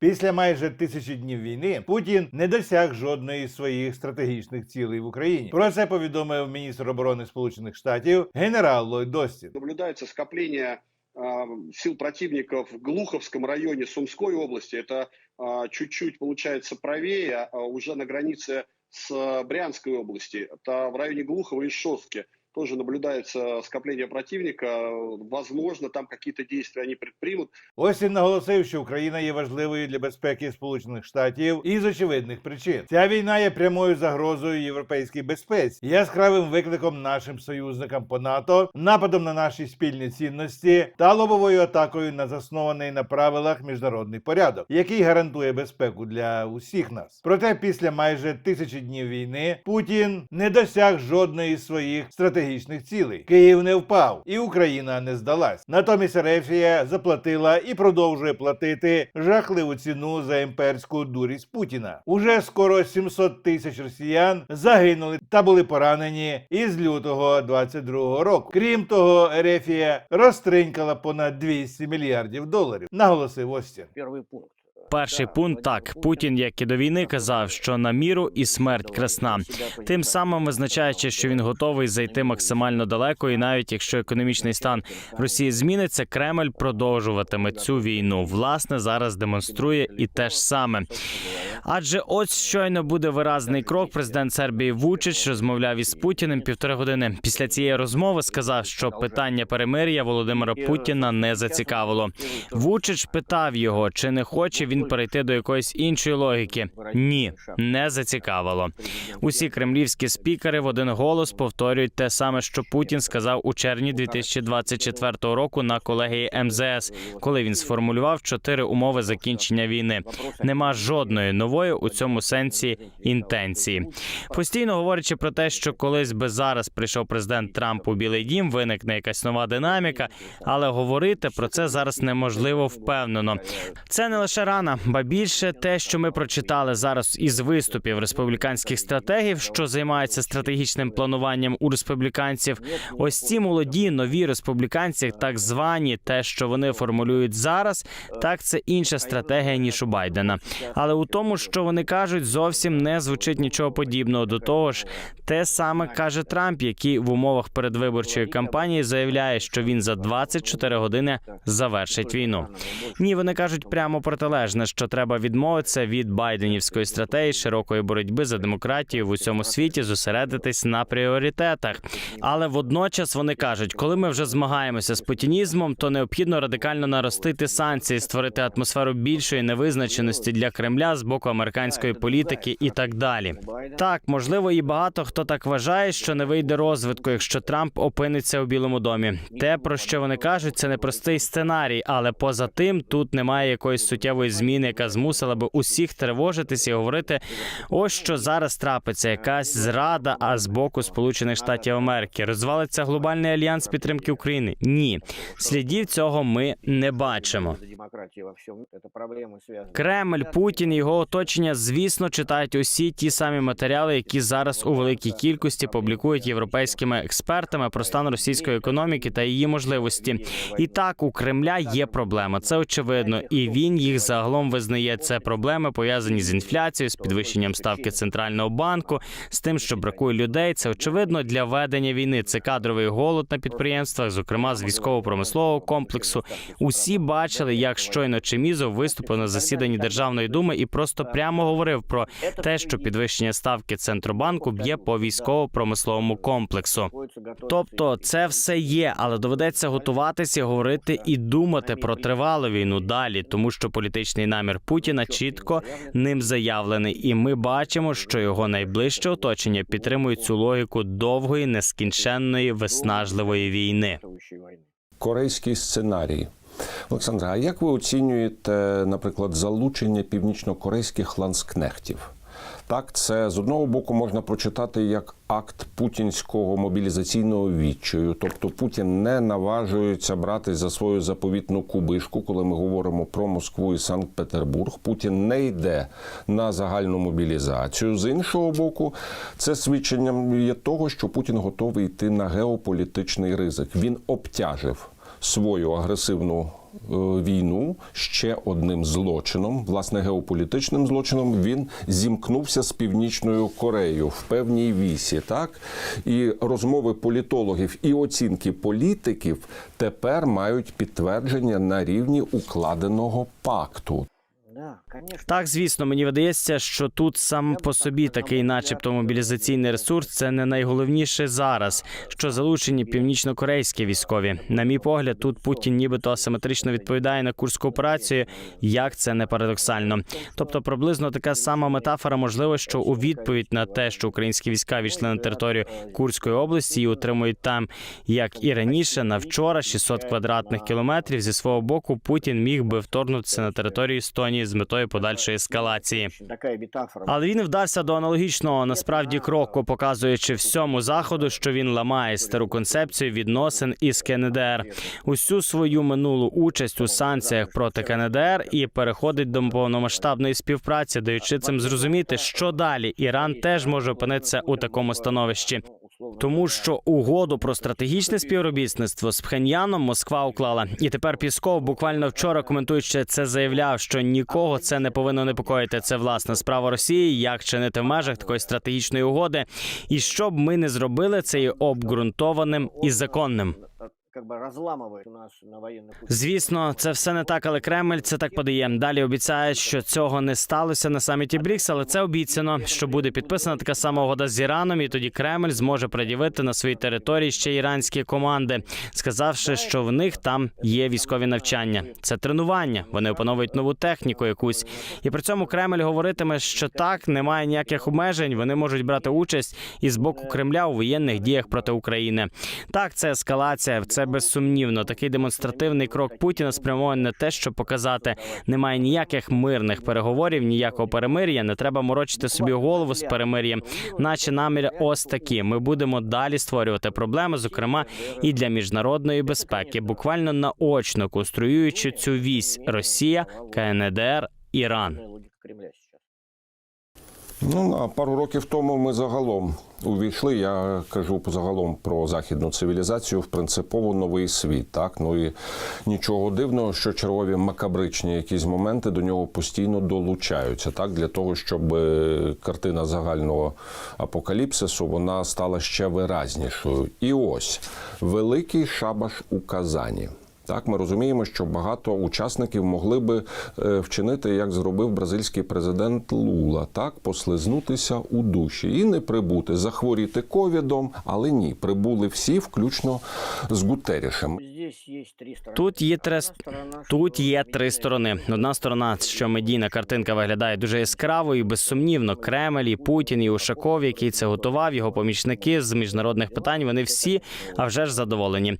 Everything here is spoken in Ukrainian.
Після майже тисячі днів війни Путін не досяг жодної з своїх стратегічних цілей в Україні. Про це повідомив міністр оборони Сполучених Штатів генерал Ллойд скопление а, сил противника в Глуховском районе Сумской области. Это чуть-чуть, получается, правее, уже на границе с Брянской области. Это в районе Глухова и Шостки. Тоже наблюдается скопление противника. Возможно, там какие-то действия они предпримут. Остін наголосив, що Україна є важливою для безпеки Сполучених Штатів із очевидних причин. Ця війна є прямою загрозою європейській безпеці, яскравим викликом нашим союзникам по НАТО, нападом на наші спільні цінності та лобовою атакою на заснований на правилах міжнародний порядок, який гарантує безпеку для усіх нас. Проте після майже тисячі днів війни Путін не досяг жодної з своїх стратегічних цілей. Київ не впав, і Україна не здалась. Натомість Ерефія заплатила і продовжує платити жахливу ціну за імперську дурість Путіна. Уже скоро 700 тисяч росіян загинули та були поранені із лютого 22 року. Крім того, Ерефія розтринькала понад 200 мільярдів доларів. Наголосив Остін. Первый пункт. Перший пункт так Путін, як і до війни, казав, що на міру і смерть красна. Тим самим визначаючи, що він готовий зайти максимально далеко, і навіть якщо економічний стан Росії зміниться, Кремль продовжуватиме цю війну. Власне, зараз демонструє і те ж саме. Адже ось щойно буде виразний крок. Президент Сербії Вучич розмовляв із Путіним півтори години. Після цієї розмови сказав, що питання перемир'я Володимира Путіна не зацікавило. Вучич питав його, чи не хоче він перейти до якоїсь іншої логіки. Ні, не зацікавило. Усі кремлівські спікери в один голос повторюють те саме, що Путін сказав у червні 2024 року на колегії МЗС, коли він сформулював чотири умови закінчення війни. Нема жодної нової у цьому сенсі інтенції. Постійно говорячи про те, що колись би зараз прийшов президент Трамп у Білий Дім, виникне якась нова динаміка, але говорити про це зараз неможливо впевнено. Це не лише рана, ба більше те, що ми прочитали зараз із виступів республіканських стратегів, що займаються стратегічним плануванням у республіканців. Ось ці молоді нові республіканці, так звані, те, що вони формулюють зараз, так це інша стратегія ніж у Байдена. Але у тому, що вони кажуть, зовсім не звучить нічого подібного. До того ж, те саме каже Трамп, який в умовах передвиборчої кампанії заявляє, що він за 24 години завершить війну. Ні, вони кажуть прямо протилежне, що треба відмовитися від байденівської стратегії широкої боротьби за демократію в усьому світі, зосередитись на пріоритетах. Але водночас вони кажуть, коли ми вже змагаємося з путінізмом, то необхідно радикально наростити санкції, створити атмосферу більшої невизначеності для Кремля з боку американської політики і так далі. Так, можливо, і багато хто так вважає, що не вийде розвитку, якщо Трамп опиниться у Білому домі. Те, про що вони кажуть, це непростий сценарій, але поза тим тут немає якоїсь суттєвої зміни, яка змусила би усіх тривожитися і говорити, ось що зараз трапиться, якась зрада, а з боку Сполучених Штатів Америки розвалиться глобальний альянс підтримки України. Ні, слідів цього ми не бачимо. За демократию во всем. Это проблемы связаны. Кремль, Путін і його оточення, звісно, читають усі ті самі матеріали, які зараз у великій кількості публікують європейськими експертами про стан російської економіки та її можливості. І так у Кремля є проблема. Це очевидно, і він їх загалом визнає. Це проблеми пов'язані з інфляцією, з підвищенням ставки центрального банку, з тим, що бракує людей. Це очевидно для ведення війни. Це кадровий голод на підприємствах, зокрема з військово-промислового комплексу. Усі бачили, як щойно Чемізов виступив на засіданні Державної думи і просто прямо говорив про те, що підвищення ставки центробанку б'є по військово-промисловому комплексу. Тобто, це все є, але доведеться готуватися, говорити і думати про тривалу війну далі, тому що політичний намір Путіна чітко ним заявлений, і ми бачимо, що його найближче оточення підтримує цю логіку довгої, нескінченної, виснажливої війни. корейський сценарій. Олександра, а як ви оцінюєте, наприклад, залучення північно-корейських ланскнехтів? Так, це з одного боку можна прочитати як акт путінського мобілізаційного відчаю. Тобто Путін не наважується брати за свою заповітну кубишку, коли ми говоримо про Москву і Санкт-Петербург. Путін не йде на загальну мобілізацію. З іншого боку, це свідченням є того, що Путін готовий йти на геополітичний ризик. Він обтяжив свою агресивну війну ще одним злочином, власне, геополітичним злочином. Він зімкнувся з північною Кореєю в певній вісі. Так і розмови політологів і оцінки політиків тепер мають підтвердження на рівні укладеного пакту. Так, звісно, мені видається, що тут сам по собі такий, начебто, мобілізаційний ресурс, це не найголовніше зараз, що залучені північнокорейські військові. На мій погляд, тут Путін нібито асиметрично відповідає на курську операцію. Як це не парадоксально? Тобто, приблизно така сама метафора можливо, що у відповідь на те, що українські війська війшли на територію Курської області і утримують там, як і раніше, на вчора 600 квадратних кілометрів. Зі свого боку Путін міг би вторгнутися на територію Естонії з метою подальшої ескалації. Але він вдався до аналогічного насправді кроку, показуючи всьому заходу, що він ламає стару концепцію відносин із КНДР, усю свою минулу участь у санкціях проти КНДР і переходить до повномасштабної співпраці, даючи цим зрозуміти, що далі Іран теж може опинитися у такому становищі. Тому що угоду про стратегічне співробітництво з Пхеньяном Москва уклала, і тепер Пісков буквально вчора коментуючи це заявляв, що нікого це не повинно непокоїти. Це власна справа Росії, як чинити в межах такої стратегічної угоди, і щоб ми не зробили це обґрунтованим і законним Как бы разламывает у нас на военных Звісно, це все не так, але Кремль це так подає. Далі обіцяє, що цього не сталося на саміті БРІКС, але це обіцяно, що буде підписана така сама угода з Іраном, і тоді Кремль зможе пред'явити на своїй території ще іранські команди, сказавши, що в них там є військові навчання. Це тренування. Вони опановують нову техніку якусь. І при цьому Кремль говоритиме, що так немає ніяких обмежень. Вони можуть брати участь і з боку Кремля у воєнних діях проти України. Так, це ескалація. Це безсумнівно. Такий демонстративний крок Путіна спрямований на те, щоб показати, немає ніяких мирних переговорів, ніякого перемир'я. Не треба морочити собі голову з перемир'ям. Наші наміри ось такі. Ми будемо далі створювати проблеми, зокрема і для міжнародної безпеки, буквально наочно конструюючи цю вісь Росія, КНДР, Іран. Ну, а пару років тому ми загалом увійшли. Я кажу загалом про західну цивілізацію в принципово новий світ. Так ну і нічого дивного, що чергові макабричні якісь моменти до нього постійно долучаються, так для того, щоб е, картина загального апокаліпсису вона стала ще виразнішою. І ось великий шабаш у Казані. Так, ми розуміємо, що багато учасників могли би е, вчинити, як зробив бразильський президент Лула, так послизнутися у душі і не прибути, захворіти ковідом, але ні, прибули всі, включно з Гутерішем. Тут є три Тут є три сторони. Одна сторона, що медійна картинка виглядає дуже яскраво і безсумнівно. Кремль, і Путін, і Ушаков, який це готував, його помічники з міжнародних питань. Вони всі а вже ж задоволені.